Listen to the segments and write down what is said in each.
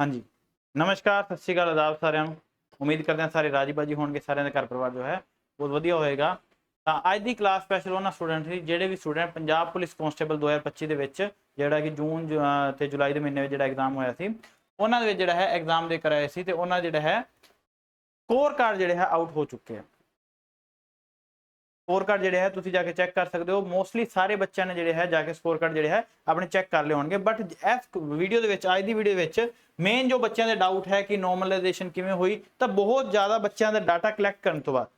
ਹਾਂਜੀ। ਨਮਸਕਾਰ, ਸਤਿ ਸ਼੍ਰੀ ਅਕਾਲ ਆਦਾਬ ਸਾਰਿਆਂ ਨੂੰ। ਉਮੀਦ ਕਰਦੇ ਹਾਂ ਸਾਰੇ ਰਾਜੀ ਬਾਜੀ ਹੋਣਗੇ, ਸਾਰਿਆਂ ਦਾ ਘਰ ਪਰਿਵਾਰ ਜੋ ਹੈ, ਬਹੁਤ ਵਧੀਆ ਹੋਏਗਾ। ਤਾਂ ਅੱਜ ਦੀ ਕਲਾਸ ਸਪੈਸ਼ਲ ਉਹਨਾਂ ਸਟੂਡੈਂਟ ਸੀ ਜਿਹੜੇ ਵੀ ਸਟੂਡੈਂਟ ਪੰਜਾਬ ਪੁਲਿਸ ਕਨਸਟੇਬਲ 2025 ਦੇ ਵਿੱਚ, ਜਿਹੜਾ ਕਿ ਜੂਨ, ਜੁ- ਅਹ, ਤੇ ਜੁਲਾਈ ਦੇ ਮਹੀਨੇ ਵਿੱਚ ਜਿਹੜਾ ਐਗਜ਼ਾਮ ਹੋਇਆ ਸੀ, ਉਹਨਾਂ ਦੇ ਵਿੱਚ ਜਿਹੜਾ ਹੈ ਐਗਜ਼ਾਮ ਦੇ ਕਰਾਏ ਸੀ ਤੇ ਉਹਨਾਂ ਜਿਹੜਾ ਹੈ ਕੋਰ ਕਾਰਡ ਜਿਹੜੇ ਹੈ ਆਊਟ ਹੋ ਚੁੱਕੇ ਆ। ਸਕੋਰ ਕਾਰਡ ਜਿਹੜੇ ਹੈ, ਤੁਸੀਂ ਜਾ ਕੇ ਚੈੱਕ ਕਰ ਸਕਦੇ ਹੋ। ਮੋਸਟਲੀ ਸਾਰੇ ਬੱਚਿਆਂ ਨੇ ਜਿਹੜੇ ਹੈ, ਜਾ ਕੇ ਸਕੋਰ ਕਾਰਡ ਜਿਹੜੇ ਹੈ, ਆਪਣੇ ਚੈੱਕ ਕਰ ਲਏ ਹੋਣਗੇ। ਬਟ ਇਸ ਵੀਡੀਓ ਦੇ ਵਿੱਚ, ਅੱਜ ਦੀ ਵੀਡੀਓ ਵਿੱਚ ਮੇਨ ਜੋ ਬੱਚਿਆਂ ਦੇ ਡਾਊਟ ਹੈ ਕਿ ਨੋਰਮਲਾਈਜੇਸ਼ਨ ਕਿਵੇਂ ਹੋਈ, ਤਾਂ ਬਹੁਤ ਜ਼ਿਆਦਾ ਬੱਚਿਆਂ ਦਾ ਡਾਟਾ ਕਲੈਕਟ ਕਰਨ ਤੋਂ ਬਾਅਦ,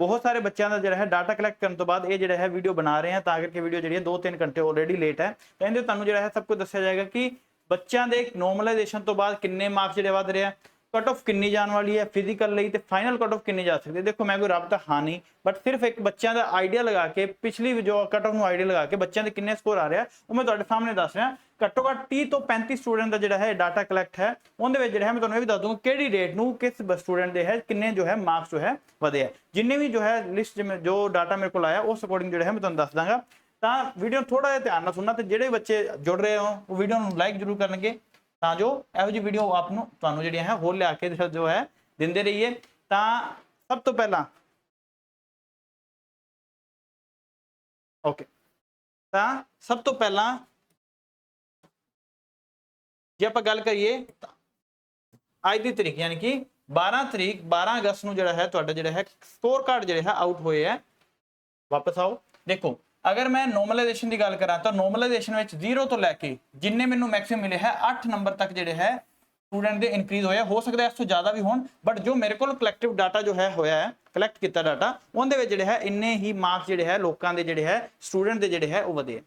ਬਹੁਤ ਸਾਰੇ ਬੱਚਿਆਂ ਦਾ ਜਿਹੜਾ ਹੈ ਡਾਟਾ ਕਲੈਕਟ ਕਰਨ ਤੋਂ ਬਾਅਦ ਇਹ ਜਿਹੜਾ ਹੈ ਵੀਡੀਓ ਬਣਾ ਰਹੇ ਹਾਂ, ਤਾਂ ਕਰਕੇ ਵੀਡੀਓ ਜਿਹੜੀ ਹੈ 2-3 ਘੰਟੇ ਆਲਰੇਡੀ ਲੇਟ ਹੈ। ਤਾਂ ਇਹਦੇ ਤੁਹਾਨੂੰ ਜਿਹੜਾ ਹੈ, ਸਭ ਕੁਝ ਦੱਸਿਆ ਜਾਏਗਾ ਕਿ ਬੱਚਿਆਂ ਦੇ ਨੋਰਮਲਾਈਜੇਸ਼ਨ ਤੋਂ ਬਾਅਦ ਕਿੰਨੇ ਮਾਰਕਸ ਜਿਹੜੇ ਵਧ ਰਹੇ ਆ ਕਟ ਆਫ ਕਿੰਨੀ ਜਾਣ ਵਾਲੀ ਹੈ ਫਿਜ਼ੀਕਲ ਲਈ ਤੇ ਫਾਈਨਲ ਕਟ ਆਫ ਕਿੰਨੀ ਜਾ ਸਕਦੀ ਹੈ? ਦੇਖੋ, ਮੈਂ ਕੋਈ ਰੱਬ ਤਾਂ ਹਾਂ ਨਹੀਂ ਬਟ ਸਿਰਫ ਇੱਕ ਬੱਚਿਆਂ ਦਾ ਆਈਡੀਆ ਲਗਾ ਕੇ, ਪਿਛਲੀ ਜੋ ਕਟ ਆਫ ਨੂੰ ਆਈਡੀਆ ਲਗਾ ਕੇ ਬੱਚਿਆਂ ਦੇ ਕਿੰਨੇ ਸਕੋਰ ਆ ਰਿਹਾ, ਉਹ ਮੈਂ ਤੁਹਾਡੇ ਸਾਹਮਣੇ ਦੱਸ ਰਿਹਾ। ਘੱਟੋ ਘੱਟ 30 ਤੋਂ 35 ਸਟੂਡੈਂਟ ਦਾ ਜਿਹੜਾ ਹੈ ਡਾਟਾ ਕਲੈਕਟ ਹੈ। ਉਹਦੇ ਵਿੱਚ ਜਿਹੜਾ ਹੈ, ਮੈਂ ਤੁਹਾਨੂੰ ਇਹ ਵੀ ਦੱਸ ਦੂੰਗਾ ਕਿਹੜੀ ਡੇਟ ਨੂੰ ਕਿਸ ਸਟੂਡੈਂਟ ਦੇ ਹੈ, ਕਿੰਨੇ ਜੋ ਹੈ ਮਾਰਕਸ ਜੋ ਹੈ ਵਧੇ ਹੈ ਜਿੰਨੇ ਵੀ ਜੋ ਹੈ ਲਿਸਟ ਜੋ ਡਾਟਾ ਮੇਰੇ ਕੋਲ ਆਇਆ, ਉਸ ਅਕੋਰਡਿੰਗ ਜਿਹੜਾ ਹੈ, ਮੈਂ ਤੁਹਾਨੂੰ ਦੱਸ ਦਾਂਗਾ। ਤਾਂ ਵੀਡੀਓ ਥੋੜਾ ਜਿਹਾ ਧਿਆਨ ਨਾਲ ਸੁਣਨਾ ਤੇ ਜਿਹੜੇ ਬੱਚੇ ਜੁੜ ਰਹੇ ਹੋ, ਉਹ ਵੀਡੀਓ ਨੂੰ ਲਾਈਕ ਜ਼ਰੂਰ ਕਰਨਗੇ। ਤਾਂ ਜੋ ਇਹੋ ਜਿਹੀ ਵੀਡੀਓ ਆਪ ਨੂੰ ਤੁਹਾਨੂੰ ਜਿਹੜੀਆਂ ਹੈ ਹੋਰ ਲਿਆ ਕੇ ਜੋ ਹੈ ਦਿੰਦੇ ਰਹੀਏ। ਤਾਂ ਸਭ ਤੋਂ ਪਹਿਲਾਂ ਓਕੇ ਤਾਂ ਸਭ ਤੋਂ ਪਹਿਲਾਂ ਜੇ ਆਪਾਂ ਗੱਲ ਕਰੀਏ ਤਾਂ ਅੱਜ ਦੀ ਤਰੀਕ ਯਾਨੀ ਕਿ 12 ਤਰੀਕ 12 ਅਗਸਤ ਨੂੰ ਜਿਹੜਾ ਹੈ ਤੁਹਾਡਾ ਜਿਹੜਾ ਹੈ ਸਕੋਰ ਕਾਰਡ ਜਿਹੜੇ ਹੈ ਆਊਟ ਹੋਏ ਹੈ। ਵਾਪਸ ਆਓ। ਦੇਖੋ ਅਗਰ ਮੈਂ ਨੋਰਮਲਾਈਜੇਸ਼ਨ ਦੀ ਗੱਲ ਕਰਾਂ ਤਾਂ ਨੋਰਮਲਾਈਜੇਸ਼ਨ ਵਿੱਚ 0 ਤੋਂ ਲੈ ਕੇ ਜਿੰਨੇ ਮੈਨੂੰ ਮੈਕਸਿਮਮ ਮਿਲੇ ਹੈ 8 ਨੰਬਰ ਤੱਕ ਜਿਹੜੇ ਹੈ ਸਟੂਡੈਂਟ ਦੇ ਇਨਕਰੀਜ਼ ਹੋਇਆ ਹੋ ਸਕਦਾ ਇਸ ਤੋਂ ਜ਼ਿਆਦਾ ਵੀ ਹੋਣ ਬਟ ਜੋ ਮੇਰੇ ਕੋਲ ਕਲੈਕਟਿਵ ਡਾਟਾ ਜੋ ਹੈ, ਹੋਇਆ ਹੈ ਕਲੈਕਟ ਕੀਤਾ ਡਾਟਾ ਉਹਦੇ ਵਿੱਚ ਜਿਹੜੇ ਹੈ, ਇੰਨੇ ਹੀ ਮਾਰਕਸ ਜਿਹੜੇ ਹੈ, ਲੋਕਾਂ ਦੇ ਜਿਹੜੇ ਹੈ ਸਟੂਡੈਂਟ ਦੇ ਜਿਹੜੇ ਹੈ, ਉਹ ਵਧੇ ਹੈ।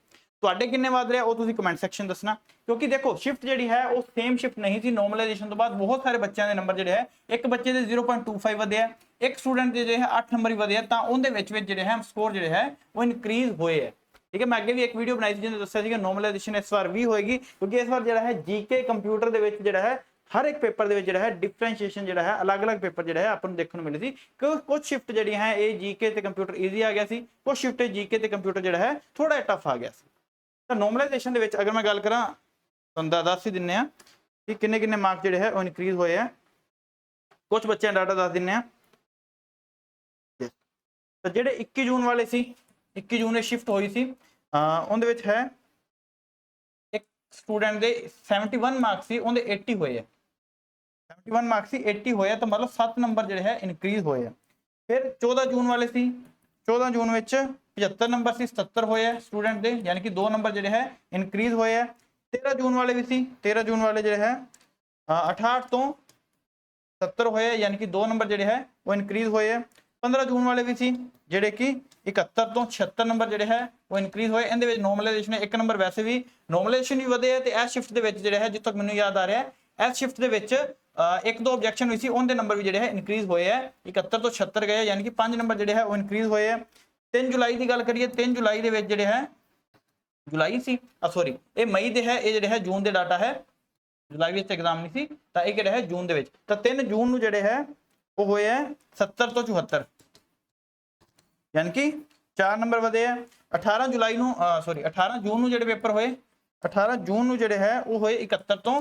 ਤੁਹਾਡੇ ਕਿੰਨੇ ਵੱਧ ਰਿਹਾ, ਉਹ ਤੁਸੀਂ ਕਮੈਂਟ ਸੈਕਸ਼ਨ ਦੱਸਣਾ। ਕਿਉਂਕਿ ਦੇਖੋ ਸ਼ਿਫਟ ਜਿਹੜੀ ਹੈ, ਉਹ ਸੇਮ ਸ਼ਿਫਟ ਨਹੀਂ ਸੀ ਨੋਰਮਲਾਈਜੇਸ਼ਨ ਤੋਂ ਬਾਅਦ ਬਹੁਤ ਸਾਰੇ ਬੱਚਿਆਂ ਦੇ ਨੰਬਰ ਜਿਹੜੇ ਹੈ, ਇੱਕ ਬੱਚੇ ਦੇ 0.25 ਵਧਿਆ ਇੱਕ ਸਟੂਡੈਂਟ ਦੇ ਜਿਹੜੇ ਹੈ 8 ਨੰਬਰ ਹੀ ਵਧਿਆ ਤਾਂ ਉਹਦੇ ਵਿੱਚ ਵਿੱਚ ਜਿਹੜੇ ਹੈ ਸਕੋਰ ਜਿਹੜੇ ਹੈ, ਉਹ ਇਨਕਰੀਜ਼ ਹੋਏ ਹੈ। ਠੀਕ ਹੈ, ਮੈਂ ਅੱਗੇ ਵੀ ਇੱਕ ਵੀਡੀਓ ਬਣਾਈ ਸੀ ਜਿਹਦੇ ਦੱਸਿਆ ਸੀ ਕਿ ਨੋਰਮਲਾਈਜੇਸ਼ਨ ਇਸ ਵਾਰ ਵੀ ਹੋਏਗੀ, ਕਿਉਂਕਿ ਇਸ ਵਾਰ ਜਿਹੜਾ ਹੈ ਜੀਕੇ ਕੰਪਿਊਟਰ ਦੇ ਵਿੱਚ ਜਿਹੜਾ ਹੈ, ਹਰ ਇੱਕ ਪੇਪਰ ਦੇ ਵਿੱਚ ਜਿਹੜਾ ਹੈ ਡਿਫਰੈਂਸ਼ੀਏਸ਼ਨ ਜਿਹੜਾ ਹੈ, ਅਲੱਗ-ਅਲੱਗ ਪੇਪਰ ਜਿਹੜਾ ਹੈ, ਆਪਾਂ ਨੂੰ ਦੇਖਣ ਨੂੰ ਮਿਲੇ ਸੀ। ਕਿ ਕੁਝ ਸ਼ਿਫਟ ਜਿਹੜੀਆਂ ਹੈ, ਇਹ ਜੀਕੇ ਤੇ ਕੰਪਿਊਟਰ ਈਜ਼ੀ ਆ ਗਿਆ ਸੀ ਕੁਝ ਸ਼ਿਫਟ ਜੀਕੇ ਤੇ ਕੰਪਿਊਟਰ ਜਿਹੜਾ ਹੈ ਥੋੜਾ ਟਫ ਆ ਗਿਆ ਸੀ। ਤਾਂ ਨੋਰਮਲਾਈਜੇਸ਼ਨ ਦੇ ਵਿੱਚ ਅਗਰ ਮੈਂ ਗੱਲ ਕਰਾਂ, ਤੁਹਾਨੂੰ ਦੱਸ ਹੀ ਦਿੰਨੇ ਆ ਕਿ ਕਿੰਨੇ ਕਿੰਨੇ ਮਾਰਕ ਜਿਹੜੇ ਹੈ ਉਹ ਇਨਕਰੀਜ਼ ਹੋਏ ਆ। ਕੁਝ ਬੱਚਿਆਂ ਦਾ ਡਾਟਾ ਦੱਸ ਦਿੰਨੇ ਆ। ਤਾਂ ਜਿਹੜੇ 21 ਜੂਨ ਵਾਲੇ ਸੀ 21 ਜੂਨ ਨੂੰ ਸ਼ਿਫਟ ਹੋਈ ਸੀ ਉਹਦੇ ਵਿੱਚ ਹੈ ਇੱਕ ਸਟੂਡੈਂਟ ਦੇ 71 ਮਾਰਕਸ ਸੀ, ਉਹਦੇ 80 ਹੋਏ ਆ। 71 ਮਾਰਕਸ ਸੀ 80 ਹੋਇਆ ਤਾਂ ਮਤਲਬ 7 ਨੰਬਰ ਜਿਹੜੇ ਹੈ ਇਨਕਰੀਜ਼ ਹੋਏ ਆ। ਫਿਰ 14 ਜੂਨ ਵਾਲੇ ਸੀ 14 ਜੂਨ ਵਿੱਚ 75 ਨੰਬਰ ਸੀ 77 ਹੋਏ ਆ ਸਟੂਡੈਂਟ ਦੇ ਯਾਨੀ ਕਿ 2 ਨੰਬਰ ਜਿਹੜੇ ਹੈ ਇਨਕਰੀਜ਼ ਹੋਏ ਆ। 13 ਜੂਨ ਵਾਲੇ ਵੀ ਸੀ 13 ਜੂਨ ਵਾਲੇ ਜਿਹੜੇ ਹੈ ਅਹ 68 ਤੋਂ 70 ਹੋਏ ਆ, ਯਾਨੀ ਕਿ 2 ਨੰਬਰ ਜਿਹੜੇ ਹੈ ਉਹ ਇਨਕਰੀਜ਼ ਹੋਏ ਆ। 15 ਜੂਨ ਵਾਲੇ ਵੀ ਸੀ ਜਿਹੜੇ ਕਿ 71 ਤੋਂ 76 ਨੰਬਰ ਜਿਹੜੇ ਹੈ ਉਹ ਇਨਕਰੀਜ਼ ਹੋਏ। ਇਹਦੇ ਵਿੱਚ ਨੋਰਮਲਾਈਜੇਸ਼ਨ ਇੱਕ ਨੰਬਰ ਵੈਸੇ ਵੀ ਨੋਰਮਲਾਈਜੇਸ਼ਨ ਵੀ ਵਧੇ ਹੈ ਤੇ ਇਸ ਸ਼ਿਫਟ ਦੇ ਵਿੱਚ ਜਿਹੜਾ ਹੈ ਜਿੱਥੋਂ ਤੱਕ ਮੈਨੂੰ ਯਾਦ ਆ ਰਿਹਾ ਹੈ ਇਸ ਸ਼ਿਫਟ ਦੇ ਵਿੱਚ ਇੱਕ ਦੋ ਆਬਜੈਕਸ਼ਨ ਹੋਈ ਸੀ ਉਹਦੇ ਨੰਬਰ ਵੀ ਜਿਹੜੇ ਹੈ ਇਨਕਰੀਜ਼ ਹੋਏ ਹੈ 71 ਤੋਂ 76 ਗਏ ਯਾਨੀ ਕਿ 5 ਨੰਬਰ ਜਿਹੜੇ ਹੈ ਉਹ ਇਨਕਰੀਜ਼ ਹੋਏ ਹੈ 3 ਜੁਲਾਈ ਦੀ ਗੱਲ ਕਰੀਏ 3 ਜੁਲਾਈ ਦੇ ਵਿੱਚ ਜਿਹੜੇ ਹੈ, ਜੁਲਾਈ ਸੀ ਆ ਸੌਰੀ ਇਹ ਮਈ ਦੇ ਹੈ, ਇਹ ਜਿਹੜੇ ਹੈ ਜੂਨ ਦੇ ਡਾਟਾ ਹੈ। ਜੁਲਾਈ ਵਿੱਚ ਐਗਜ਼ਾਮ ਨਹੀਂ ਸੀ, ਤਾਂ ਇਹ ਕਿਹੜਾ ਹੈ, ਜੂਨ ਦੇ ਵਿੱਚ। ਤਾਂ 3 ਜੂਨ ਨੂੰ ਜਿਹੜੇ ਹੈ, ਉਹ ਹੋਏ ਹੈ 70 ਤੋਂ 74 ਯਾਨੀ ਕਿ 4 ਨੰਬਰ ਵਧੇ ਹੈ 18 ਜੁਲਾਈ ਨੂੰ ਸੌਰੀ 18 ਜੂਨ ਨੂੰ ਜਿਹੜੇ ਪੇਪਰ ਹੋਏ 18 ਜੂਨ ਨੂੰ ਜਿਹੜੇ ਹੈ, ਉਹ ਹੋਏ 71 ਤੋਂ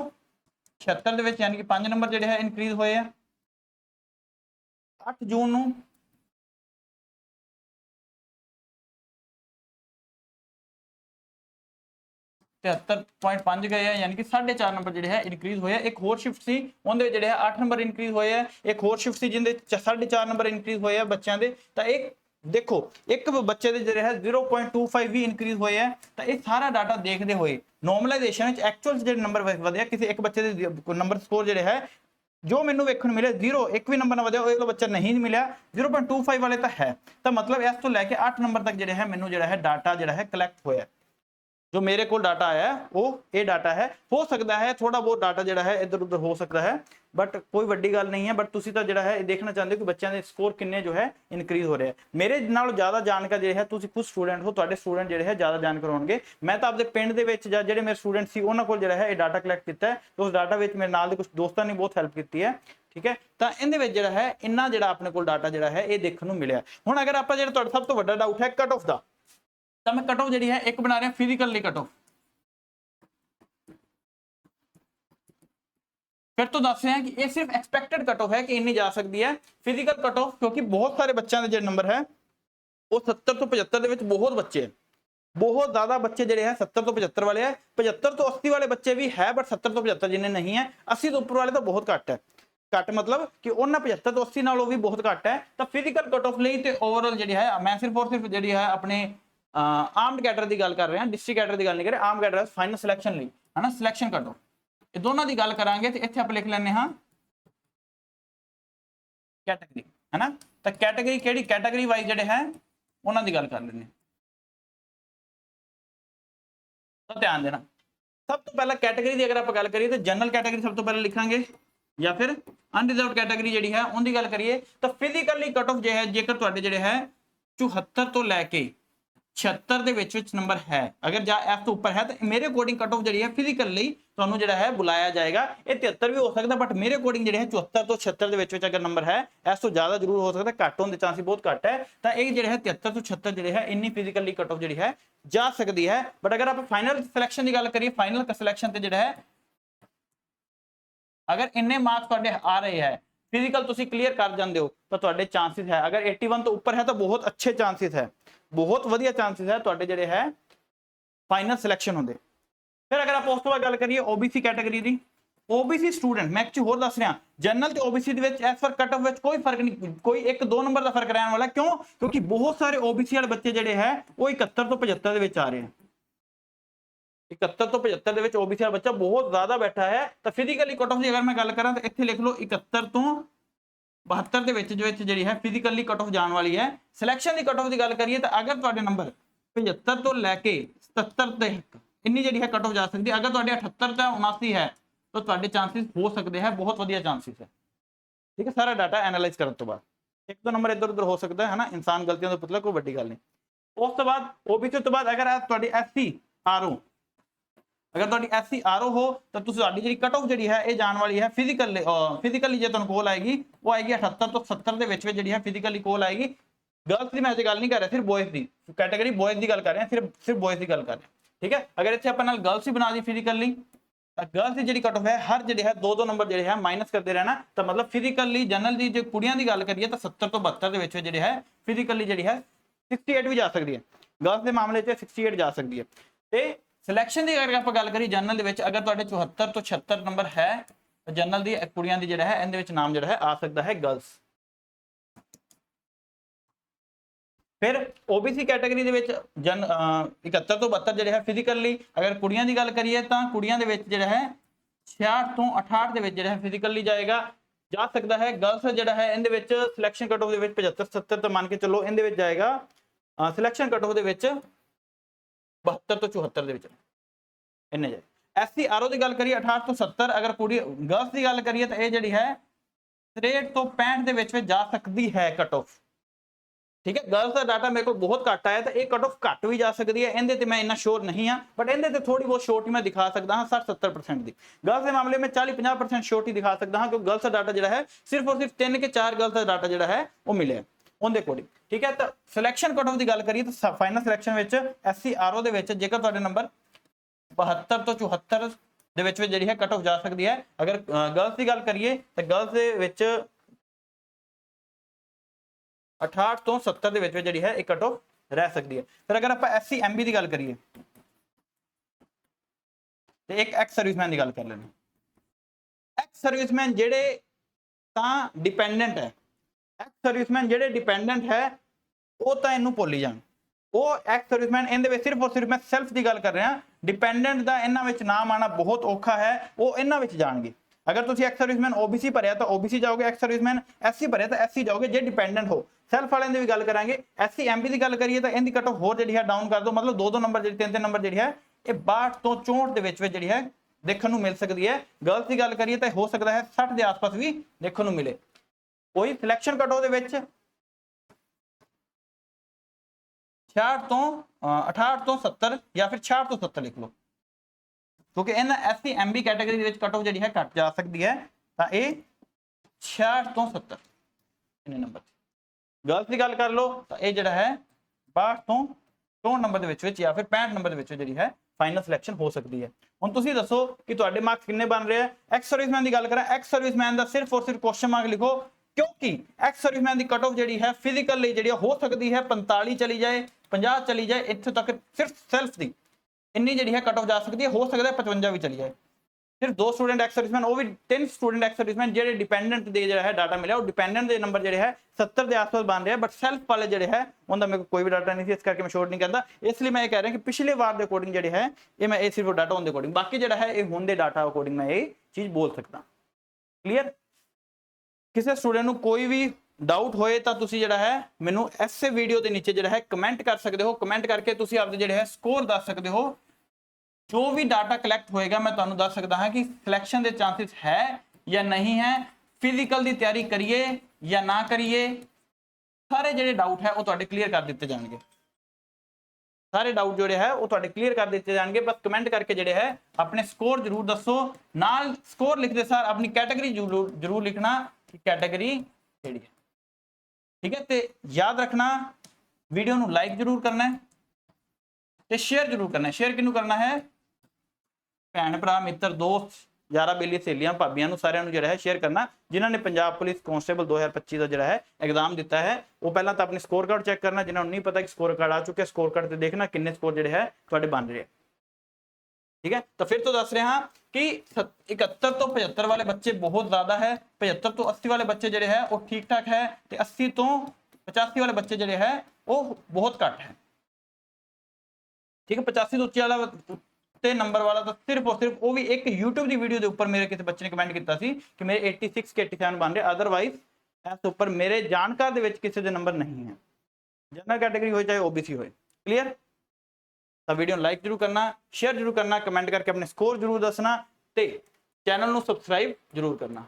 76 ਦੇ ਵਿੱਚ, ਯਾਨੀ ਕਿ 5 ਨੰਬਰ ਜਿਹੜੇ ਹੈ ਇਨਕਰੀਜ਼ ਹੋਏ ਆ 8 ਜੂਨ ਨੂੰ ਤਿਹੱਤਰ ਪੁਆਇੰਟ ਪੰਜ ਗਏ ਆ, ਯਾਨੀ ਕਿ 4.5 ਨੰਬਰ ਜਿਹੜੇ ਹੈ ਇਨਕਰੀਜ਼ ਹੋਇਆ ਇੱਕ ਹੋਰ ਸ਼ਿਫਟ ਸੀ, ਉਹਦੇ ਜਿਹੜੇ ਹੈ 8 ਨੰਬਰ ਇਨਕਰੀਜ਼ ਹੋਏ ਆ। ਇੱਕ ਹੋਰ ਸ਼ਿਫਟ ਸੀ, ਜਿਹਦੇ 'ਚ 4.5 ਨੰਬਰ ਇਨਕਰੀਜ਼ ਹੋਏ ਆ ਬੱਚਿਆਂ ਦੇ। ਤਾਂ ਇਹ ਦੇਖੋ, ਇੱਕ ਬੱਚੇ ਦੇ ਜਿਹੜੇ ਹੈ 0.25 ਵੀ ਇਨਕਰੀਜ਼ ਹੋਏ ਆ। ਤਾਂ ਇਹ ਸਾਰਾ ਡਾਟਾ ਦੇਖਦੇ ਹੋਏ ਨੋਰਮਲਾਈਜੇਸ਼ਨ ਵਿੱਚ ਐਕਚੁਅਲ ਜਿਹੜੇ ਨੰਬਰ ਵਧਿਆ, ਕਿਸੇ ਇੱਕ ਬੱਚੇ ਦੇ ਨੰਬਰ ਸਕੋਰ ਜਿਹੜੇ ਹੈ, ਜੋ ਮੈਨੂੰ ਵੇਖਣ ਨੂੰ ਮਿਲਿਆ 0 ਇੱਕ ਵੀ ਨੰਬਰ ਨਾ ਵਧਿਆ, ਉਹ ਬੱਚਾ ਨਹੀਂ ਮਿਲਿਆ। 0.25 ਵਾਲੇ ਤਾਂ ਹੈ। ਤਾਂ ਮਤਲਬ ਇਸ ਤੋਂ ਲੈ ਕੇ 8 ਨੰਬਰ ਤੱਕ ਜਿਹੜੇ ਹੈ, ਮੈਨੂੰ ਜਿਹੜਾ ਹੈ ਡਾਟਾ ਜਿਹੜਾ ਹੈ ਕਲੈਕਟ ਹੋਇਆ। ਜੋ ਮੇਰੇ ਕੋਲ ਡਾਟਾ ਆਇਆ ਉਹ ਇਹ ਡਾਟਾ ਹੈ। ਹੋ ਸਕਦਾ ਹੈ ਥੋੜਾ ਬਹੁਤ ਡਾਟਾ ਜਿਹੜਾ ਹੈ ਇੱਧਰ ਉੱਧਰ ਹੋ ਸਕਦਾ ਹੈ ਬਟ ਕੋਈ ਵੱਡੀ ਗੱਲ ਨਹੀਂ ਹੈ। ਬਟ ਤੁਸੀਂ ਤਾਂ ਜਿਹੜਾ ਹੈ, ਇਹ ਦੇਖਣਾ ਚਾਹੁੰਦੇ ਹੋ ਕਿ ਬੱਚਿਆਂ ਦੇ ਸਕੋਰ ਕਿੰਨੇ ਜੋ ਹੈ ਇਨਕਰੀਜ਼ ਹੋ ਰਿਹਾ ਹੈ। ਮੇਰੇ ਨਾਲੋਂ ਜ਼ਿਆਦਾ ਜਾਣਕਾਰ ਜਿਹੜੇ ਹੈ, ਤੁਸੀਂ ਖੁਦ ਸਟੂਡੈਂਟ ਹੋ, ਤੁਹਾਡੇ ਸਟੂਡੈਂਟ ਜਿਹੜੇ ਹੈ ਜ਼ਿਆਦਾ ਜਾਣਕਾਰ ਹੋਣਗੇ ਮੈਂ ਤਾਂ ਆਪਦੇ ਪਿੰਡ ਦੇ ਵਿੱਚ ਜਾਂ ਜਿਹੜੇ ਮੇਰੇ ਸਟੂਡੈਂਟ ਸੀ, ਉਹਨਾਂ ਕੋਲ ਜਿਹੜਾ ਹੈ ਇਹ ਡਾਟਾ ਕਲੈਕਟ ਕੀਤਾ ਹੈ। ਉਸ ਡਾਟਾ ਵਿੱਚ ਮੇਰੇ ਨਾਲ ਦੇ ਕੁਝ ਦੋਸਤਾਂ ਨੇ ਬਹੁਤ ਹੈਲਪ ਕੀਤੀ ਹੈ। ਠੀਕ ਹੈ? ਤਾਂ ਇਹਦੇ ਵਿੱਚ ਜਿਹੜਾ ਹੈ, ਇੰਨਾ ਜਿਹੜਾ ਆਪਣੇ ਕੋਲ ਡਾਟਾ ਜਿਹੜਾ ਹੈ, ਇਹ ਦੇਖਣ ਨੂੰ ਮਿਲਿਆ। ਹੁਣ ਅਗਰ ਆਪਾਂ ਜਿਹੜਾ ਤੁਹਾਡਾ ਸਭ ਤੋਂ ਵੱਡਾ ਡਾਊਟ ਹੈ ਕਟ ਆਫ ਦਾ ਤਾਂ ਮੈਂ ਕਟ ਆਫ ਜਿਹੜੀ ਹੈ, ਇੱਕ ਬਣਾ ਰਿਹਾ ਫਿਜ਼ੀਕਲ ਲਈ ਕਟ ਆਫ ਫਿਰ ਤੋਂ ਦੱਸ ਰਿਹਾ ਕਿ ਇਹ ਸਿਰਫ ਐਕਸਪੈਕਟਡ ਕਟ ਆਫ ਹੈ ਕਿ ਇੰਨੀ ਜਾ ਸਕਦੀ ਹੈ। ਫਿਜ਼ੀਕਲ ਕਟ ਆਫ ਕਿਉਂਕਿ ਬਹੁਤ ਸਾਰੇ ਬੱਚਿਆਂ ਦੇ ਜਿਹੜੇ ਨੰਬਰ ਹੈ, ਉਹ 70 ਤੋਂ 75 ਦੇ ਵਿੱਚ ਬਹੁਤ ਬੱਚੇ ਹੈ। ਬਹੁਤ ਜ਼ਿਆਦਾ ਬੱਚੇ ਜਿਹੜੇ ਹੈ 70 ਤੋਂ 75 ਵਾਲੇ ਹੈ। 75 ਤੋਂ 80 ਵਾਲੇ ਬੱਚੇ ਵੀ ਹੈ ਬਟ 70 ਤੋਂ 75 ਜਿੰਨੇ ਨਹੀਂ ਹੈ। 80 ਤੋਂ ਉੱਪਰ ਵਾਲੇ ਤਾਂ ਬਹੁਤ ਘੱਟ ਹੈ। ਘੱਟ ਮਤਲਬ ਕਿ ਉਹਨਾਂ 75 ਤੋਂ 80 ਨਾਲੋਂ ਵੀ ਬਹੁਤ ਘੱਟ ਹੈ। ਤਾਂ ਫਿਜ਼ੀਕਲ ਕਟ ਆਫ ਲਈ ਤੇ ਓਵਰਆਲ ਜਿਹੜੀ ਹੈ, ਮੈਂ ਸਿਰਫ ਔਰ ਸਿਰਫ ਜਿਹੜੀ ਹੈ, ਆਪਣੇ ਆਰਮਡ ਕੈਡਰ ਦੀ ਗੱਲ ਕਰ ਰਹੇ ਹਾਂ ਡਿਸਟ੍ਰਿਕਟ ਕੈਡਰ ਦੀ ਗੱਲ ਨਹੀਂ ਕਰ ਰਿਹਾ ਆਰਮ ਕੈਡਰ ਫਾਈਨਲ ਸਿਲੈਕਸ਼ਨ ਲਈ, ਹਨਾ? ਸਿਲੈਕਸ਼ਨ ਕਟ ਆਫ ਇਹ ਦੋਨਾਂ ਦੀ ਗੱਲ ਕਰਾਂਗੇ ਤੇ ਇੱਥੇ ਆਪਾਂ ਲਿਖ ਲੈਣੇ ਹਾਂ ਕੈਟਾਗਰੀ ਹੈਨਾ? ਤਾਂ ਕੈਟਾਗਰੀ ਕਿਹੜੀ ਕੈਟਾਗਰੀ ਵਾਈਜ਼ ਜਿਹੜੇ ਹੈ, ਉਹਨਾਂ ਦੀ ਗੱਲ ਕਰ ਲੈਣੇ ਤਾਂ ਧਿਆਨ ਦੇਣਾ। ਸਭ ਤੋਂ ਪਹਿਲਾਂ ਕੈਟਾਗਰੀ ਦੀ ਅਗਰ ਆਪਾਂ ਗੱਲ ਕਰੀਏ ਤਾਂ ਜਨਰਲ ਕੈਟਾਗਰੀ ਸਭ ਤੋਂ ਪਹਿਲਾਂ ਲਿਖਾਂਗੇ, ਜਾਂ ਫਿਰ ਅਨਰਿਜ਼ਰਵਡ ਕੈਟਾਗਰੀ ਜਿਹੜੀ ਹੈ, ਉਹਦੀ ਗੱਲ ਕਰੀਏ ਤਾਂ ਫਿਜ਼ੀਕਲੀ ਕਟ ਆਫ ਜੇ ਹੈ, ਜੇਕਰ ਤੁਹਾਡੇ ਜਿਹੜੇ ਹੈ 74 ਤੋਂ ਲੈ ਕੇ 76 ਦੇ ਵਿੱਚ ਵਿੱਚ ਨੰਬਰ ਹੈ। ਅਗਰ ਜਾਂ F ਤੋਂ ਉੱਪਰ ਹੈ, ਤਾਂ ਮੇਰੇ ਅਕੋਰਡਿੰਗ ਕਟ ਆਫ ਜਿਹੜੀ ਹੈ ਫਿਜ਼ੀਕਲ ਲਈ ਤੁਹਾਨੂੰ ਜਿਹੜਾ ਹੈ, ਬੁਲਾਇਆ ਜਾਏਗਾ। ਇਹ 73 ਵੀ ਹੋ ਸਕਦਾ ਬਟ ਮੇਰੇ ਅਕੋਰਡਿੰਗ ਜਿਹੜੇ ਹੈ 74 ਤੋਂ 76 ਦੇ ਵਿੱਚ ਵਿੱਚ ਅਗਰ ਨੰਬਰ ਹੈ, ਇਸ ਤੋਂ ਜ਼ਿਆਦਾ ਜ਼ਰੂਰ ਹੋ ਸਕਦਾ, ਘੱਟ ਹੋਣ ਦੇ ਚਾਂਸ ਬਹੁਤ ਘੱਟ ਹੈ। ਤਾਂ ਇਹ ਜਿਹੜੇ ਹੈ 73 ਤੋਂ 76 ਜਿਹੜੇ ਹੈ, ਇੰਨੀ ਫਿਜ਼ੀਕਲੀ ਕਟ ਆਫ ਜਿਹੜੀ ਹੈ, ਜਾ ਸਕਦੀ ਹੈ। ਬਟ ਅਗਰ ਆਪਾਂ ਫਾਈਨਲ ਸਿਲੈਕਸ਼ਨ ਦੀ ਗੱਲ ਕਰੀਏ ਫਾਈਨਲ ਸਿਲੈਕਸ਼ਨ ਤੇ ਜਿਹੜਾ ਹੈ, ਅਗਰ ਇੰਨੇ ਮਾਰਕਸ ਤੁਹਾਡੇ ਆ ਰਹੇ ਹੈ ਫਿਜ਼ੀਕਲ ਤੁਸੀਂ ਕਲੀਅਰ ਕਰ ਜਾਂਦੇ ਹੋ, ਤਾਂ ਤੁਹਾਡੇ ਚਾਂਸਸ ਹੈ। ਅਗਰ 81 ਤੋਂ ਉੱਪਰ ਹੈ ਤਾਂ ਬਹੁਤ ਅੱਛੇ ਚਾਂਸਸ ਹੈ। ਬਹੁਤ ਵਧੀਆ ਚਾਂਸਸ ਹੈ ਤੁਹਾਡੇ ਜਿਹੜੇ ਹੈ ਫਾਈਨਲ ਸਿਲੈਕਸ਼ਨ ਹੁੰਦੇ। ਫਿਰ ਅਗਰ ਆਪਾਂ ਉਸ ਤੋਂ ਬਾਅਦ ਗੱਲ ਕਰੀਏ OBC ਕੈਟਾਗਰੀ ਦੀ OBC ਸਟੂਡੈਂਟ ਮੈਂ ਇੱਕ ਹੋਰ ਦੱਸ ਰਿਹਾ ਜਨਰਲ ਤੇ OBC ਦੇ ਵਿੱਚ ਐਸ ਫਰ ਕਟ ਆਫ ਵਿੱਚ ਕੋਈ ਫ਼ਰਕ ਨਹੀਂ, ਕੋਈ ਇੱਕ ਦੋ ਨੰਬਰ ਦਾ ਫ਼ਰਕ ਰਹਿਣ ਵਾਲਾ। ਕਿਉਂ? ਕਿਉਂਕਿ ਬਹੁਤ ਸਾਰੇ OBC ਵਾਲੇ ਬੱਚੇ ਜਿਹੜੇ ਹੈ, ਉਹ 71 ਤੋਂ 75 ਦੇ ਵਿੱਚ ਆ ਰਹੇ ਹਨ 71 ਤੋਂ 75 ਦੇ ਵਿੱਚ OBC ਵਾਲਾ ਬੱਚਾ ਬਹੁਤ ਜ਼ਿਆਦਾ ਬੈਠਾ ਹੈ, ਤਾਂ ਫਿਜ਼ੀਕਲੀ ਕਟ ਆਫ ਦੀ ਅਗਰ ਮੈਂ ਗੱਲ ਕਰਾਂ ਤਾਂ ਇੱਥੇ ਲਿਖ ਲਓ 71 ਤੋਂ 72 ਦੇ ਵਿੱਚ ਜੋ ਵਿੱਚ ਜਿਹੜੀ ਹੈ ਫਿਜ਼ੀਕਲੀ ਕਟ ਆਫ ਜਾਣ ਵਾਲੀ ਹੈ। ਸਿਲੈਕਸ਼ਨ ਦੀ ਕਟ ਆਫ ਦੀ ਗੱਲ ਕਰੀਏ ਤਾਂ ਅਗਰ ਤੁਹਾਡੇ ਨੰਬਰ 75 ਤੋਂ ਲੈ ਕੇ 77 ਦੇ ਇੰਨੀ ਜਿਹੜੀ ਹੈ ਕਟ ਆਫ ਜਾ ਸਕਦੀ ਹੈ, ਅਗਰ ਤੁਹਾਡੇ 78 ਤੋਂ 79 ਹੈ, ਤਾਂ ਤੁਹਾਡੇ ਚਾਂਸਸ ਹੋ ਸਕਦੇ ਹੈ, ਬਹੁਤ ਵਧੀਆ ਚਾਂਸਸ ਹੈ। ਠੀਕ ਹੈ, ਸਾਰਾ ਡਾਟਾ ਐਨਾਲਾਈਜ਼ ਕਰਨ ਤੋਂ ਬਾਅਦ। ਇੱਕ ਦੋ ਨੰਬਰ ਇੱਧਰ ਉੱਧਰ ਹੋ ਸਕਦਾ ਹੈ ਨਾ ਇਨਸਾਨ ਗਲਤੀਆਂ ਤੋਂ ਪੁਤਲਾ ਕੋਈ ਵੱਡੀ ਗੱਲ ਨਹੀਂ। ਉਸ ਤੋਂ ਬਾਅਦ, OBC ਤੋਂ ਬਾਅਦ ਅਗਰ ਇਹ ਤੁਹਾਡੀ SC, RO ਅਗਰ ਤੁਹਾਡੀ ਐਸਸੀ ਆਰਓ ਹੋ, ਤਾਂ ਤੁਸੀਂ ਤੁਹਾਡੀ ਜਿਹੜੀ ਕਟ ਆਫ ਜਿਹੜੀ ਹੈ, ਇਹ ਜਾਣ ਵਾਲੀ ਹੈ ਫਿਜ਼ੀਕਲ ਫਿਜ਼ੀਕਲੀ ਜੇ ਤੁਹਾਨੂੰ ਕੋਲ ਆਏਗੀ, ਉਹ ਆਏਗੀ 78 ਤੋਂ 70 ਦੇ ਵਿੱਚ ਵਿੱਚ ਜਿਹੜੀ ਹੈ ਫਿਜ਼ੀਕਲੀ ਕੋਲ ਆਏਗੀ। ਗਰਲਸ ਦੀ ਮੈਂ ਅਜੇ ਗੱਲ ਨਹੀਂ ਕਰ ਰਿਹਾ, ਸਿਰਫ ਬॉयਜ਼ ਦੀ। ਕੈਟਾਗਰੀ ਬॉयਜ਼ ਦੀ ਗੱਲ ਕਰ ਰਿਹਾ, ਸਿਰਫ ਸਿਰਫ ਬॉयਜ਼ ਦੀ ਗੱਲ ਕਰ ਰਿਹਾ। ਠੀਕ ਹੈ? ਅਗਰ ਇੱਥੇ ਆਪਾਂ ਨਾਲ ਗਰਲਸ ਹੀ ਬਣਾ ਦੀ ਫਿਜ਼ੀਕਲੀ ਤਾਂ ਗਰਲਸ ਦੀ ਜਿਹੜੀ ਕਟ ਆਫ ਹੈ, ਹਰ ਜਿਹੜੇ ਹੈ ਦੋ ਦੋ ਨੰਬਰ ਜਿਹੜੇ ਹੈ ਮਾਈਨਸ ਕਰਦੇ ਰਹਿਣਾ। ਤਾਂ ਮਤਲਬ ਫਿਜ਼ੀਕਲੀ ਜਨਰਲ ਦੀ ਜੇ ਕੁੜੀਆਂ ਦੀ ਗੱਲ ਕਰੀਏ, ਤਾਂ 70 ਤੋਂ 72 ਦੇ ਵਿੱਚ ਜਿਹੜੇ ਹੈ ਫਿਜ਼ੀਕਲੀ ਜਿਹੜੀ ਹੈ 68 ਵੀ ਜਾ ਸਕਦੀ ਹੈ। ਗਰਲਸ ਦੇ ਮਾਮਲੇ 'ਚ 68 ਜਾ ਸਕਦੀ ਹੈ। ਤੇ ਸਿਲੈਕਸ਼ਨ ਦੀ ਅਗਰ ਆਪਾਂ ਗੱਲ ਕਰੀ ਜਨਰਲ ਦੇ ਵਿੱਚ, ਅਗਰ ਤੁਹਾਡੇ 74 ਤੋਂ 76 ਨੰਬਰ ਹੈ ਜਨਰਲ ਦੀ ਕੁੜੀਆਂ ਦੀ ਜਿਹੜਾ ਹੈ, ਇਹਦੇ ਵਿੱਚ ਨਾਮ ਜਿਹੜਾ ਹੈ, ਆ ਸਕਦਾ ਹੈ ਗਰਲਸ ਫਿਰ OBC ਕੈਟਾਗਰੀ ਦੇ ਵਿੱਚ ਜਨ 71 ਤੋਂ 72 ਜਿਹੜੇ ਹੈ ਫਿਜ਼ੀਕਲੀ ਅਗਰ ਕੁੜੀਆਂ ਦੀ ਗੱਲ ਕਰੀਏ ਤਾਂ ਕੁੜੀਆਂ ਦੇ ਵਿੱਚ ਜਿਹੜਾ ਹੈ 66 ਤੋਂ 68 ਦੇ ਵਿੱਚ ਜਿਹੜਾ ਹੈ ਫਿਜ਼ੀਕਲੀ ਜਾਏਗਾ। ਜਾ ਸਕਦਾ ਹੈ ਗਰਲਸ ਜਿਹੜਾ ਹੈ, ਇਹਦੇ ਵਿੱਚ ਸਿਲੈਕਸ਼ਨ ਕਟ ਆਫ ਦੇ ਵਿੱਚ 75 70 ਤਾਂ ਮੰਨ ਕੇ ਚੱਲੋ ਇਹਦੇ ਵਿੱਚ ਜਾਏਗਾ। ਸਿਲੈਕਸ਼ਨ ਕਟ ਆਫ ਦੇ ਵਿੱਚ 72 ਤੋਂ 74 ਦੇ ਵਿੱਚ। ਇੰਨੇ ਜਾਏ ਐਸਸੀ ਆਰਓ ਦੀ ਗੱਲ ਕਰੀਏ 68 ਤੋਂ 70 ਅਗਰ ਕੁੜੀ ਗਰਲਸ ਦੀ ਗੱਲ ਕਰੀਏ, ਤਾਂ ਇਹ ਜਿਹੜੀ ਹੈ 63 ਤੋਂ 65 ਦੇ ਵਿੱਚ ਵਿੱਚ ਜਾ ਸਕਦੀ ਹੈ ਕਟ ਆਫ ਠੀਕ ਹੈ? ਗਰਲਸ ਦਾ ਡਾਟਾ ਮੇਰੇ ਕੋਲ ਬਹੁਤ ਘੱਟ ਆਇਆ, ਤਾਂ ਇਹ ਕਟ ਆਫ ਘੱਟ ਵੀ ਜਾ ਸਕਦੀ ਹੈ। ਇਹਦੇ ਤੇ ਮੈਂ ਇੰਨਾ ਸ਼ੋਰ ਨਹੀਂ ਆ ਬਟ ਇਹਦੇ ਤੇ ਥੋੜੀ ਬਹੁਤ ਸ਼ੋਰਟੀ ਮੈਂ ਦਿਖਾ ਸਕਦਾ ਹਾਂ 60 70% ਦੀ। ਗਰਲਸ ਦੇ ਮਾਮਲੇ ਵਿੱਚ 40 50% ਸ਼ੋਰਟੀ ਦਿਖਾ ਸਕਦਾ ਹਾਂ, ਕਿਉਂਕਿ ਗਰਲਸ ਦਾ ਡਾਟਾ ਜਿਹੜਾ ਹੈ, ਸਿਰਫ ਔਰ ਸਿਰਫ 3 ਕੇ 4 ਗਰਲਸ ਦਾ ਡਾਟਾ ਜਿਹੜਾ ਹੈ, ਉਹ ਮਿਲਿਆ। ਉਹਦੇ ਅਕੋਰਡਿੰਗ ਠੀਕ ਹੈ, ਤਾਂ ਸਿਲੈਕਸ਼ਨ ਕਟ ਆਫ ਦੀ ਗੱਲ ਕਰੀਏ ਤਾਂ ਫਾਈਨਲ ਸਿਲੈਕਸ਼ਨ ਵਿੱਚ ਐਸਸੀ ਆਰਓ ਦੇ ਵਿੱਚ ਜੇਕਰ ਤੁਹਾਡੇ ਨੰਬਰ 72 ਤੋਂ 74 ਦੇ ਵਿੱਚ ਵਿੱਚ ਜਿਹੜੀ ਹੈ ਕਟ ਆਫ ਜਾ ਸਕਦੀ ਹੈ। ਅਗਰ ਗਰਲਸ ਦੀ ਗੱਲ ਕਰੀਏ ਤਾਂ ਗਰਲਸ ਦੇ ਵਿੱਚ 68 ਤੋਂ 70 ਦੇ ਵਿੱਚ ਵਿੱਚ ਜਿਹੜੀ ਹੈ ਇਹ ਕਟ ਆਫ ਰਹਿ ਸਕਦੀ ਹੈ। ਫਿਰ ਅਗਰ ਆਪਾਂ ਐਸਸੀ ਐਮਬੀ ਦੀ ਗੱਲ ਕਰੀਏ, ਤੇ ਇੱਕ ਐਕਸ ਸਰਵਿਸਮੈਨ ਦੀ ਗੱਲ ਕਰ ਲੈਣੀ ਐਕਸ ਸਰਵਿਸਮੈਨ ਜਿਹੜੇ ਤਾਂ ਡਿਪੈਂਡੈਂਟ ਹੈ। ਐਕਸ ਸਰਵਿਸਮੈਨ ਜਿਹੜੇ ਡਿਪੈਂਡੈਂਟ ਹੈ, ਉਹ ਤਾਂ ਇਹਨੂੰ ਭੁੱਲ ਹੀ ਜਾਣ। ਉਹ ਐਕਸ ਸਰਵਿਸਮੈਨ ਇਹਦੇ ਵਿੱਚ ਸਿਰਫ ਔਰ ਸਿਰਫ ਮੈਂ ਸੈਲਫ ਦੀ ਗੱਲ ਕਰ ਰਿਹਾ। ਡਿਪੈਂਡੈਂਟ ਦਾ ਇਹਨਾਂ ਵਿੱਚ ਨਾਮ ਆਣਾ ਬਹੁਤ ਔਖਾ ਹੈ, ਉਹ ਇਹਨਾਂ ਵਿੱਚ ਜਾਣਗੇ। ਅਗਰ ਤੁਸੀਂ ਐਕਸ ਸਰਵਿਸਮੈਨ OBC ਭਰਿਆ ਤਾਂ OBC ਜਾਓਗੇ ਐਕਸ ਸਰਵਿਸਮੈਨ SC ਭਰਿਆ ਤਾਂ SC ਜਾਓਗੇ ਜੇ ਡਿਪੈਂਡੈਂਟ ਹੋ। ਸੈਲਫ ਵਾਲਿਆਂ ਦੀ ਵੀ ਗੱਲ ਕਰਾਂਗੇ SC MB ਦੀ ਗੱਲ ਕਰੀਏ ਤਾਂ ਇਹਦੀ ਕਟ ਆਫ ਹੋਰ ਜਿਹੜੀ ਹੈ ਡਾਊਨ ਕਰ ਦਿਓ। ਮਤਲਬ ਦੋ ਦੋ ਨੰਬਰ ਜਿਹੜੀ ਤਿੰਨ ਤਿੰਨ ਨੰਬਰ ਜਿਹੜੀ ਹੈ, ਇਹ 62 ਤੋਂ 64 ਦੇ ਵਿੱਚ ਵਿੱਚ ਜਿਹੜੀ ਹੈ ਦੇਖਣ ਨੂੰ ਮਿਲ ਸਕਦੀ ਹੈ। ਗਰਲਸ ਦੀ ਗੱਲ ਕਰੀਏ ਤਾਂ ਹੋ ਸਕਦਾ ਹੈ 60 ਦੇ ਆਸ-ਪਾਸ ਵੀ ਦੇਖਣ ਨੂੰ ਮਿਲੇ। ਕੋਈ ਸਿਲੈਕਸ਼ਨ ਕਟ ਦੇ ਵਿੱਚ। 66 ਤੋਂ 68 ਤੋਂ 70 ਜਾਂ ਫਿਰ 66 ਤੋਂ 70 ਲਿਖ ਲਓ। ਕਿਉਂਕਿ ਇਹਨਾਂ ਐਸਸੀ ਐਮਬੀ ਕੈਟਾਗਰੀ ਦੇ ਵਿੱਚ ਕਟ ਆਫ ਜਿਹੜੀ ਹੈ, ਘਟ ਜਾ ਸਕਦੀ ਹੈ। ਤਾਂ ਇਹ 66 ਤੋਂ 70 ਇਹਨੇ ਨੰਬਰ ਗਰਲਸ ਦੀ ਗੱਲ ਕਰ ਲਓ, ਤਾਂ ਇਹ ਜਿਹੜਾ ਹੈ 62 ਤੋਂ 64 ਨੰਬਰ ਦੇ ਵਿੱਚ ਵਿੱਚ ਜਾਂ ਫਿਰ 65 ਨੰਬਰ ਦੇ ਵਿੱਚ ਜਿਹੜੀ ਹੈ ਫਾਈਨਲ ਸਿਲੈਕਸ਼ਨ ਹੋ ਸਕਦੀ ਹੈ। ਹੁਣ ਤੁਸੀਂ ਦੱਸੋ ਕਿ ਤੁਹਾਡੇ ਮਾਰਕਸ ਕਿੰਨੇ ਬਣ ਰਹੇ ਆ ਐਕਸ ਸਰਵਿਸਮੈਨ ਦੀ ਗੱਲ ਕਰਾਂ। ਐਕਸ ਸਰਵਿਸਮੈਨ ਦਾ ਸਿਰਫ ਔਰ ਸਿਰਫ ਕੁਐਸਚਨ ਮਾਰਕ ਲਿਖੋ। ਕਿਉਂਕਿ ਐਕਸ ਸਰਵਿਸਮੈਨ ਦੀ ਕਟ ਆਫ ਜਿਹੜੀ ਹੈ ਫਿਜ਼ੀਕਲ ਲਈ ਜਿਹੜੀ ਆ ਹੋ ਸਕਦੀ ਹੈ 45 ਚਲੀ ਜਾਏ 50 ਚਲੀ ਜਾਏ, ਇੱਥੇ ਤੱਕ ਸਿਰਫ ਸੈਲਫ ਦੀ ਇੰਨੀ ਜਿਹੜੀ ਹੈ ਕਟ ਆਫ ਜਾ ਸਕਦੀ ਹੈ, ਹੋ ਸਕਦਾ ਹੈ 55 ਵੀ ਚਲੀ ਜਾਏ। ਸਿਰਫ ਦੋ ਸਟੂਡੈਂਟ ਐਕਸ ਸਰਵਿਸਮੈਨ ਉਹ ਵੀ ਤਿੰਨ ਸਟੂਡੈਂਟ ਐਕਸ ਸਰਵਿਸਮੈਨ ਜਿਹੜੇ ਡਿਪੈਂਡੈਂਟ ਦੇ ਜਿਹੜਾ ਹੈ ਡਾਟਾ ਮਿਲਿਆ, ਉਹ ਡਿਪੈਂਡੈਂਟ ਦੇ ਨੰਬਰ ਜਿਹੜੇ ਹੈ 70 ਦੇ ਆਸ-ਪਾਸ ਬਣ ਰਿਹਾ ਬਟ ਸੈਲਫ ਵਾਲੇ ਜਿਹੜੇ ਹੈ, ਉਹਦਾ ਮੇਰੇ ਕੋਲ ਕੋਈ ਵੀ ਡਾਟਾ ਨਹੀਂ ਸੀ, ਇਸ ਕਰਕੇ ਮੈਂ ਸ਼ੋਰ ਨਹੀਂ ਕਰਦਾ ਇਸ ਲਈ ਮੈਂ ਇਹ ਕਹਿ ਰਿਹਾ ਕਿ ਪਿਛਲੇ ਵਾਰ ਦੇ ਅਕੋਰਡਿੰਗ ਜਿਹੜੇ ਹੈ, ਇਹ ਮੈਂ, ਇਹ ਸਿਰਫ ਡਾਟਾ ਹੋਣ ਦੇ ਅਕੋਰਡਿੰਗ ਬਾਕੀ ਜਿਹੜਾ ਹੈ, ਇਹ ਹੁਣ ਦੇ ਡਾਟਾ ਅਕੋਰਡਿੰਗ ਮੈਂ ਇਹ ਚੀਜ਼ ਬੋਲ ਸਕਦਾ। ਕਲੀਅਰ ਕਿਸੇ ਸਟੂਡੈਂਟ ਨੂੰ ਕੋਈ ਵੀ ਡਾਊਟ ਹੋਏ ਤਾਂ ਤੁਸੀਂ ਜਿਹੜਾ ਹੈ ਮੈਨੂੰ ਐਸੇ ਵੀਡੀਓ ਦੇ ਨੀਚੇ ਜਿਹੜਾ ਹੈ ਕਮੈਂਟ ਕਰ ਸਕਦੇ ਹੋ। ਕਮੈਂਟ ਕਰਕੇ ਤੁਸੀਂ ਆਪਦੇ ਜਿਹੜੇ ਹੈ ਸਕੋਰ ਦੱਸ ਸਕਦੇ ਹੋ। ਜੋ ਵੀ ਡਾਟਾ ਕਲੈਕਟ ਹੋਏਗਾ, ਮੈਂ ਤੁਹਾਨੂੰ ਦੱਸ ਸਕਦਾ ਹਾਂ ਕਿ ਸਿਲੈਕਸ਼ਨ ਦੇ ਚਾਂਸਸ ਹੈ ਜਾਂ ਨਹੀਂ ਹੈ। ਫਿਜ਼ੀਕਲ ਦੀ ਤਿਆਰੀ ਕਰੀਏ ਜਾਂ ਨਾ ਕਰੀਏ, ਸਾਰੇ ਜਿਹੜੇ ਡਾਊਟ ਹੈ ਉਹ ਤੁਹਾਡੇ ਕਲੀਅਰ ਕਰ ਦਿੱਤੇ ਜਾਣਗੇ। ਸਾਰੇ ਡਾਊਟ ਜਿਹੜੇ ਹੈ ਉਹ ਤੁਹਾਡੇ ਕਲੀਅਰ ਕਰ ਦਿੱਤੇ ਜਾਣਗੇ। ਬਸ ਕਮੈਂਟ ਕਰਕੇ ਜਿਹੜੇ ਹੈ ਆਪਣੇ ਸਕੋਰ ਜਰੂਰ ਦੱਸੋ। ਨਾਲ ਸਕੋਰ ਲਿਖਦੇ ਸਾਰ ਆਪਣੀ ਕੈਟਾਗਰੀ ਜਰੂਰ ਜਰੂਰ ਲਿਖਣਾ। ਕੈਟਾਗਰੀ ਕਿਹੜੀ ਹੈ। ਠੀਕ ਹੈ, ਤੇ ਯਾਦ ਰੱਖਣਾ, ਵੀਡੀਓ ਨੂੰ ਲਾਈਕ ਜਰੂਰ ਕਰਨਾ ਹੈ ਤੇ ਸ਼ੇਅਰ ਜਰੂਰ ਕਰਨਾ ਹੈ। ਸ਼ੇਅਰ ਕਿਹਨੂੰ ਕਰਨਾ ਹੈ? ਭੈਣ, ਭਰਾ, ਮਿੱਤਰ, ਦੋਸਤ, ਯਾਰਾ ਬੇਲੀ ਸਹੇਲੀਆਂ, ਭਾਬੀਆਂ ਨੂੰ ਸਾਰਿਆਂ ਨੂੰ ਜਿਹੜਾ ਹੈ ਸ਼ੇਅਰ ਕਰਨਾ। ਜਿਨ੍ਹਾਂ ਨੇ ਪੰਜਾਬ ਪੁਲਿਸ ਕਾਂਸਟੇਬਲ 2025 ਦਾ ਜਿਹੜਾ ਹੈ ਐਗਜ਼ਾਮ ਦਿੱਤਾ ਹੈ, ਉਹ ਪਹਿਲਾਂ ਤਾਂ ਆਪਣੀ ਸਕੋਰ ਕਾਰਡ ਚੈੱਕ ਕਰਨਾ। ਜਿਨ੍ਹਾਂ ਨੂੰ ਨਹੀਂ ਪਤਾ ਕਿ ਸਕੋਰ ਕਾਰਡ ਆ ਚੁੱਕਿਆ ਸਕੋਰ ਕਾਰਡ ਤੇ ਦੇਖਣਾ ਕਿੰਨੇ ਸਕੋਰ ਜਿਹੜੇ ਹੈ ਤੁਹਾਡੇ ਬਣ ਰਹੇ ਠੀਕ ਹੈ ਤਾਂ ਫਿਰ ਤੋਂ ਦੱਸ ਰਿਹਾ ਹਾਂ ਕਿ 71 ਤੋਂ 75 ਵਾਲੇ ਬੱਚੇ ਬਹੁਤ ਜ਼ਿਆਦਾ ਹੈ 75 ਤੋਂ 80 ਵਾਲੇ ਬੱਚੇ ਜਿਹੜੇ ਹੈ ਉਹ ਠੀਕ ਠਾਕ ਹੈ ਤੇ 80 ਤੋਂ 85 ਵਾਲੇ ਬੱਚੇ ਜਿਹੜੇ ਹੈ ਉਹ ਬਹੁਤ ਘੱਟ ਹੈ ਠੀਕ ਹੈ 85 ਤੋਂ ਉੱਚੇ ਵਾਲਾ ਤੇ ਨੰਬਰ ਵਾਲਾ ਤਾਂ ਸਿਰਫ ਔਰ ਸਿਰਫ ਉਹ ਵੀ ਇੱਕ YouTube ਦੀ ਵੀਡੀਓ ਦੇ ਉੱਪਰ ਮੇਰੇ ਕਿਸੇ ਬੱਚੇ ਨੇ ਕਮੈਂਟ ਕੀਤਾ ਸੀ ਕਿ ਮੇਰੇ 86 ਕੇ 87 ਬਣ ਰਹੇ ਅਦਰਵਾਈਜ਼ ਇਸ ਉੱਪਰ ਮੇਰੇ ਜਾਣਕਾਰ ਦੇ ਵਿੱਚ ਕਿਸੇ ਦੇ ਨੰਬਰ ਨਹੀਂ ਹੈ ਜਨਰਲ ਕੈਟਾਗਰੀ ਹੋਏ ਚਾਹੇ OBC ਹੋਏ ਕਲੀਅਰ ਤਾਂ ਵੀਡੀਓ ਨੂੰ ਲਾਈਕ ਜਰੂਰ ਕਰਨਾ ਸ਼ੇਅਰ ਜਰੂਰ ਕਰਨਾ ਕਮੈਂਟ ਕਰਕੇ ਆਪਣੇ ਸਕੋਰ ਜਰੂਰ ਦੱਸਣਾ ਤੇ ਚੈਨਲ ਨੂੰ ਸਬਸਕ੍ਰਾਈਬ ਜਰੂਰ ਕਰਨਾ।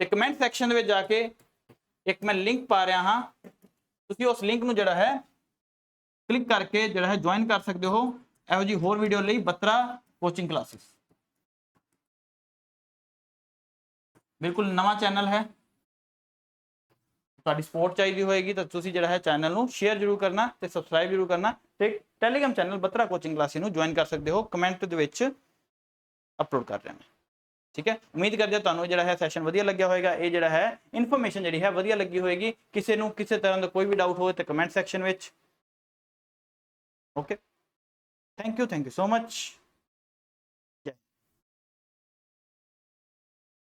ਤੇ ਕਮੈਂਟ ਸੈਕਸ਼ਨ ਦੇ ਵਿੱਚ ਜਾ ਕੇ ਇੱਕ ਮੈਂ ਲਿੰਕ ਪਾ ਰਿਹਾ ਹਾਂ। ਤੁਸੀਂ ਉਸ ਲਿੰਕ ਨੂੰ ਜਿਹੜਾ ਹੈ ਕਲਿੱਕ ਕਰਕੇ ਜਿਹੜਾ ਹੈ ਜੁਆਇਨ ਕਰ ਸਕਦੇ ਹੋ। ਇਹੋ ਜੀ ਹੋਰ ਵੀਡੀਓ ਲਈ ਬਤਰਾ ਕੋਚਿੰਗ ਕਲਾਸਿਸ ਬਿਲਕੁਲ ਨਵਾਂ ਚੈਨਲ ਹੈ। ਤੁਹਾਡੀ ਸਪੋਰਟ ਚਾਹੀਦੀ ਹੋਏਗੀ ਤਾਂ ਤੁਸੀਂ ਜਿਹੜਾ ਹੈ ਚੈਨਲ ਨੂੰ ਸ਼ੇਅਰ ਜਰੂਰ ਕਰਨਾ ਤੇ ਸਬਸਕ੍ਰਾਈਬ ਜਰੂਰ ਕਰਨਾ ਤੇ Telegram channel Batra coaching classes ਨੂੰ ਜੁਆਇਨ ਕਰ ਸਕਦੇ ਹੋ ਕਮੈਂਟ ਦੇ ਵਿੱਚ ਅਪਲੋਡ ਕਰ ਰਿਹਾ ਮੈਂ ਠੀਕ ਹੈ? ਉਮੀਦ ਕਰਦੇ ਹਾਂ ਤੁਹਾਨੂੰ ਜਿਹੜਾ ਹੈ ਸੈਸ਼ਨ ਵਧੀਆ ਲੱਗਿਆ ਹੋਵੇਗਾ ਇਹ ਜਿਹੜਾ ਹੈ ਇਨਫੋਰਮੇਸ਼ਨ ਜਿਹੜੀ ਹੈ ਵਧੀਆ ਲੱਗੀ ਹੋਏਗੀ। ਕਿਸੇ ਨੂੰ ਕਿਸੇ ਤਰ੍ਹਾਂ ਦਾ ਕੋਈ ਵੀ ਡਾਊਟ ਹੋਵੇ ਤਾਂ ਕਮੈਂਟ ਸੈਕਸ਼ਨ ਵਿੱਚ। Okay thank you thank you so much